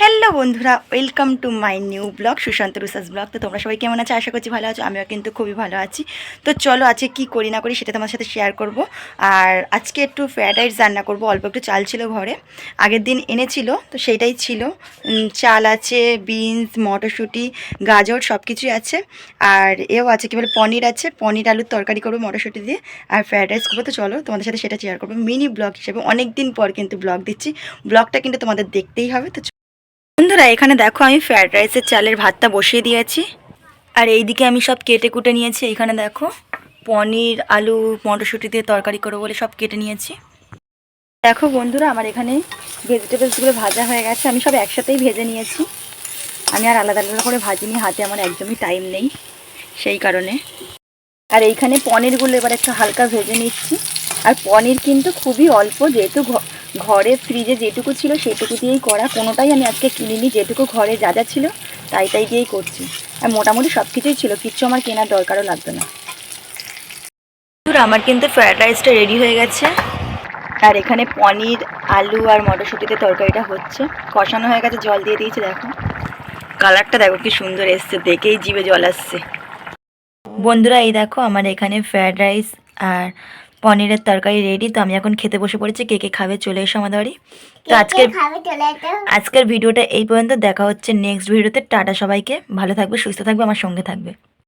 Hello বন্ধুরা welcome to my new blog Sushant রুসাস blog তো তোমরা সবাই কেমন আছো? আশা করছি ভালো আছো, আমিও কিন্তু খুবই ভালো আছি। তো চলো আজকে কি করি না করি সেটা তোমার সাথে শেয়ার করব। আর আজকে একটু ফ্রায়েড রাইস রান্না করব, অল্প একটু চাল ছিল ঘরে। আগের দিন এনেছিল, তো সেইটাই ছিল। চাল আছে বিনস মটরশুঁটি, গাজর সব কিছুই আছে। আর এও আছে, কি বলে, পনির আছে। পনির, আলুর তরকারি করব মটরশুঁটি দিয়ে। আর ফ্রায়েড রাইস করব, তো চলো তোমাদের সাথে সেটা শেয়ার করব। মিনি ব্লগ হিসেবে অনেক দিন পর কিন্তু ব্লগ দিচ্ছি। ব্লগটা কিন্তু তোমাদের দেখতেই হবে, তো বন্ধুরা, এখানে দেখো আমি ফ্রায়েড রাইসের চালের ভাতটা বসিয়ে দিয়েছি। আর এইদিকে আমি সব কেটে কুটে নিয়েছি। এখানে দেখো পনির, আলু, মটরশুঁটি দিয়ে তরকারি করব বলে সব কেটে নিয়েছি। দেখো বন্ধুরা, আমার এখানে ভেজিটেবলসগুলো ভাজা হয়ে গেছে। আমি সব একসাথেই ভেজে নিয়েছি। আমি আর আলাদা আলাদা করে ভাজিনি, হাতে আমার একদমই টাইম নেই সেই কারণে। আর এইখানে পনিরগুলো এবার একটু হালকা ভেজে নিচ্ছি। আর পনির কিন্তু খুবই অল্প, যেহেতু ঘরে ফ্রিজে যেটুকু ছিল সেটুকু দিয়েই করা। কোনোটাই আমি আজকে কিনিনি যেটুকু ঘরে যা যা ছিল তাই তাই দিয়েই করছি। আর মোটামুটি সব কিছুই ছিল কিচ্ছু আমার কেনার দরকারও লাগবে না। আমার কিন্তু ফ্রায়েড রাইসটা রেডি হয়ে গেছে। আর এখানে পনির আলু আর মটরশুঁটিতে তরকারিটা হচ্ছে। কষানো হয়ে গেছে জল দিয়ে দিয়েছি দেখো। কালারটা দেখো কি সুন্দর এসছে দেখেই জিভে জল আসছে। বন্ধুরা এই দেখো আমার এখানে ফ্রায়েড রাইস আর পনিরের তরকারি রেডি তো আমি এখন খেতে বসে পড়েছি। কে কে খাবে চলে এসো আমাদের বাড়ি। তো আজকের আজকের ভিডিওটা এই পর্যন্ত। দেখা হচ্ছে নেক্সট ভিডিওতে টাটা সবাইকে। ভালো থাকবে সুস্থ থাকবে আমার সঙ্গে থাকবে।